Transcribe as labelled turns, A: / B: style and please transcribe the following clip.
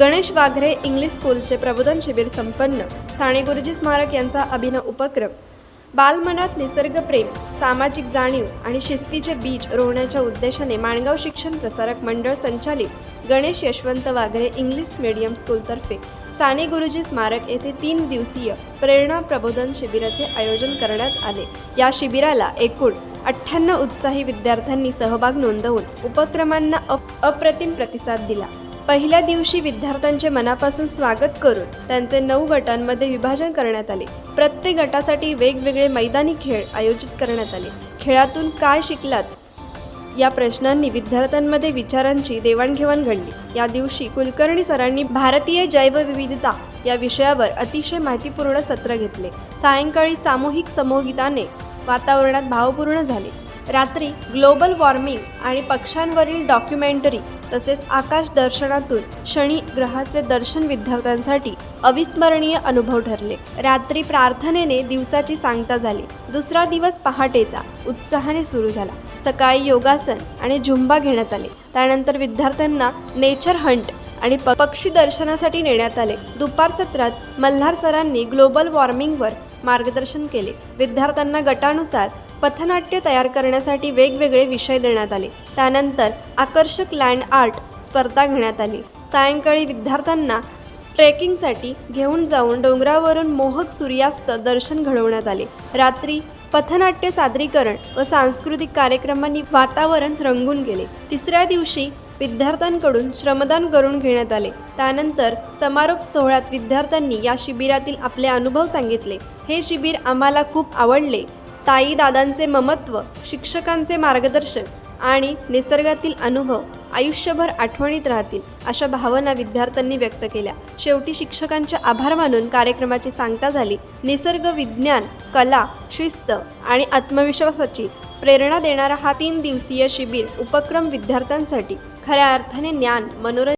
A: Ganesh Waghre English स्कूलचे प्रबोधन शिबिर संपन्न. साने गुरुजी स्मारक यांचा अभिनव उपक्रम. बालमनात निसर्गप्रेम सामाजिक जाणीव आणि शिस्तीचे बीज रोवण्याच्या उद्देशाने माणगाव शिक्षण प्रसारक मंडळ संचालित गणेश यशवंत वाघरे इंग्लिश मीडियम स्कूलतर्फे साने गुरुजी स्मारक येथे तीन दिवसीय प्रेरणा प्रबोधन शिबिराचे आयोजन करण्यात आले. या शिबिराला एकूण अठ्ठ्याण्णव उत्साही विद्यार्थ्यांनी सहभाग नोंदवून उपक्रमांना अप अप्रतिम प्रतिसाद दिला. पहिल्या दिवशी विद्यार्थ्यांचे मनापासून स्वागत करून त्यांचे नऊ गटांमध्ये विभाजन करण्यात आले. प्रत्येक गटासाठी वेगवेगळे मैदानी खेळ आयोजित करण्यात आले. खेळातून काय शिकलात? या प्रश्नांनी विद्यार्थ्यांमध्ये विचारांची देवाणघेवाण घडली. या दिवशी कुलकर्णी सरांनी भारतीय जैवविविधता या विषयावर अतिशय माहितीपूर्ण सत्र घेतले. सायंकाळी सामूहिक समूहगीताने वातावरणात भावपूर्ण झाले. रात्री ग्लोबल वॉर्मिंग आणि पक्ष्यांवरील डॉक्युमेंटरी तसेच आकाश दर्शनातून शनी ग्रहाचे दर्शन विद्यार्थ्यांसाठी अविस्मरणीय अनुभव ठरले. रात्री प्रार्थनेने दिवसाची सांगता झाली. दुसरा दिवस पहाटेचा उत्साहाने सुरू झाला. सकाळी योगासन आणि झुंबा घेण्यात आले. त्यानंतर विद्यार्थ्यांना नेचर हंट आणि प पक्षी दर्शनासाठी नेण्यात आले. दुपार सत्रात मल्हार सरांनी ग्लोबल वॉर्मिंगवर मार्गदर्शन केले. विद्यार्थ्यांना गटानुसार पथनाट्य तयार करण्यासाठी वेगवेगळे विषय देण्यात आले. त्यानंतर आकर्षक लँड आर्ट स्पर्धा घेण्यात आली. सायंकाळी विद्यार्थ्यांना ट्रेकिंगसाठी घेऊन जाऊन डोंगरावरून मोहक सूर्यास्त दर्शन घडवण्यात आले. रात्री पथनाट्य सादरीकरण व सांस्कृतिक कार्यक्रमांनी वातावरण रंगून गेले. तिसऱ्या दिवशी विद्यार्थ्यांकडून श्रमदान करून घेण्यात आले. त्यानंतर समारोप सोहळ्यात विद्यार्थ्यांनी या शिबिरातील आपले अनुभव सांगितले. हे शिबिर आम्हाला खूप आवडले. ताई दादांचे ममत्व शिक्षकांचे मार्गदर्शन आणि निसर्गातील अनुभव आयुष्यभर आठवणीत राहतील अशा भावना विद्यार्थ्यांनी व्यक्त केल्या. शेवटी शिक्षकांचे आभार मानून कार्यक्रमाची सांगता झाली. निसर्ग विज्ञान कला शिस्त आणि आत्मविश्वासाची प्रेरणा देणारा हा तीन दिवसीय शिबिर उपक्रम विद्यार्थ्यांसाठी खऱ्या अर्थाने ज्ञान मनोरंजन